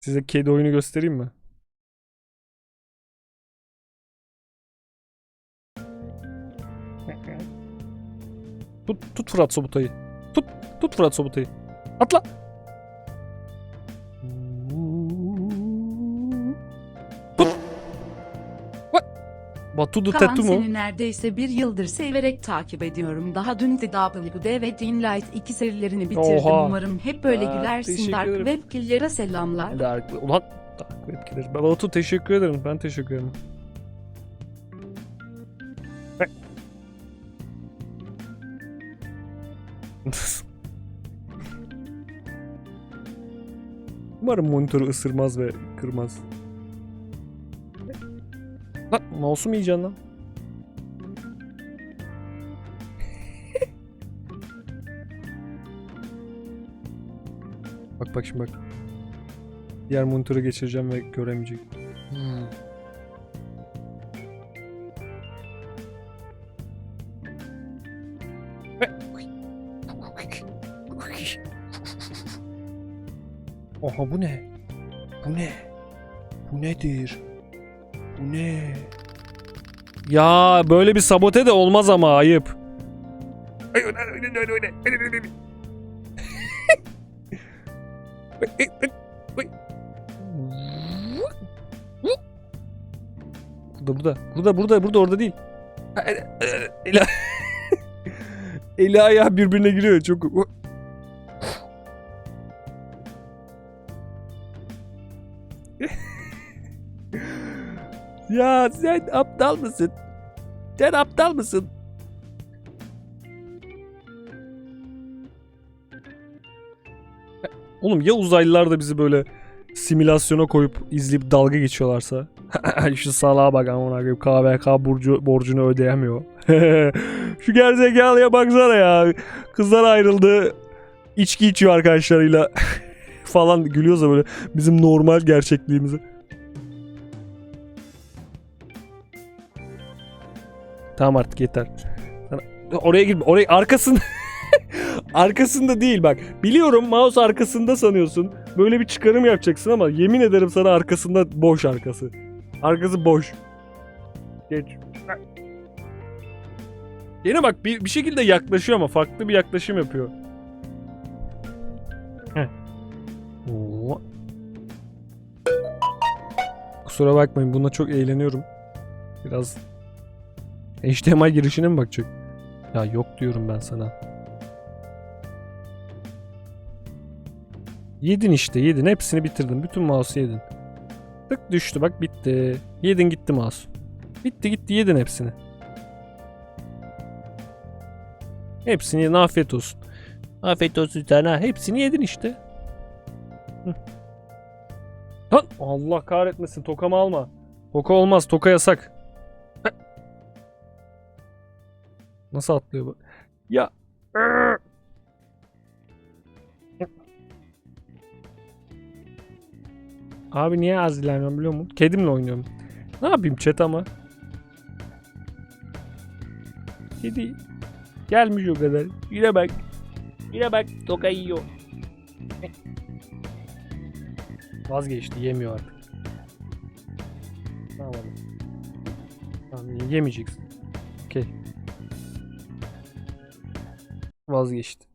Size kedi oyunu göstereyim mi? Tut, tut Fırat Sobutay'ı. Tut, tut Fırat Sobutay'ı. Atla. Tut. What? Batu the Kaan mu? seni neredeyse bir yıldır severek takip ediyorum. Daha dün de WD ve Dreamlight 2 serilerini bitirdim. Oha. Umarım hep böyle Aa, gülersin. teşekkür Dark ederim. Web Killer'a selamlar. Dark, ulan Dark Web Killer. Ben Batu teşekkür ederim. Ben teşekkür ederim. Umarım monitörü ısırmaz ve kırmaz. Lan mouse'u mu yiyeceksin lan? bak bak şimdi bak. Diğer monitöre geçireceğim ve göremeyecek. Hmm. Oha bu ne? Bu ne? Bu nedir? Bu ne? Ya böyle bir sabote de olmaz ama ayıp. Burada burada. Burada burada burada orada değil. Eli, Eli ayağı birbirine giriyor çok. Ya sen aptal mısın? Sen aptal mısın? Oğlum ya uzaylılar da bizi böyle simülasyona koyup izleyip dalga geçiyorlarsa. Şu salağa bak amına koyayım KVK borcu, borcunu ödeyemiyor. Şu gerizekalıya baksana ya. Kızlar ayrıldı. İçki içiyor arkadaşlarıyla. falan gülüyorsa böyle bizim normal gerçekliğimizi. Tamam artık yeter. Oraya girme. Oraya arkasında arkasında değil bak. Biliyorum mouse arkasında sanıyorsun. Böyle bir çıkarım yapacaksın ama yemin ederim sana arkasında boş arkası. Arkası boş. Geç. Yine bak bir, bir şekilde yaklaşıyor ama farklı bir yaklaşım yapıyor. Kusura bakmayın buna çok eğleniyorum. Biraz HDMI girişine mi bakacak? Ya yok diyorum ben sana. Yedin işte yedin. Hepsini bitirdin. Bütün mouse'u yedin. Tık düştü bak bitti. Yedin gitti mouse. Bitti gitti yedin hepsini. Hepsini yedin afiyet olsun. Afiyet olsun sana. Hepsini yedin işte. Allah kahretmesin tokamı alma. Toka olmaz toka yasak. Nasıl atlıyor bu? Ya. Abi niye az ilerliyorum biliyor musun? Kedimle oynuyorum. Ne yapayım chat ama? Kedi gelmiş o kadar. Yine bak. Yine bak toka yiyor. Vazgeçti yemiyor artık. Tamam. Tamam yemeyeceksin. Okey. Vazgeçti.